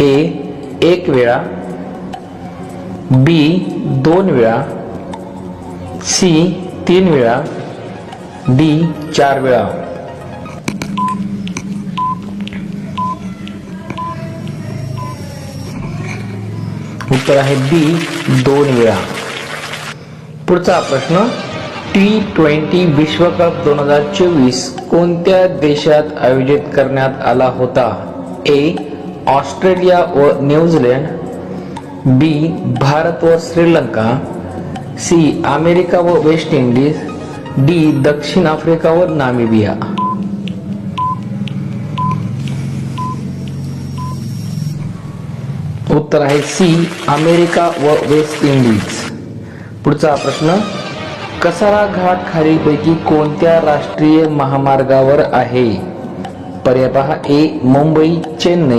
ए एक वेळा बी दोन वेळा सी तीन वेळा डी चार वेळा. उत्तर आहे बी दोन वेळा. पुढचा प्रश्न टी ट्वेंटी विश्वकप दोन हजार चोवीस कोणत्या देशात आयोजित करण्यात आला होता? ए ऑस्ट्रेलिया व न्यूझीलंड बी भारत व श्रीलंका सी अमेरिका व वेस्ट इंडिज डी दक्षिण आफ्रिका व नामिबिया. उत्तर आहे सी अमेरिका व वेस्ट इंडिज. पुढचा प्रश्न कसारा घाट खालीपैकी कोणत्या राष्ट्रीय महामार्गावर आहे? पर्याय पहा ए मुंबई चेन्नई.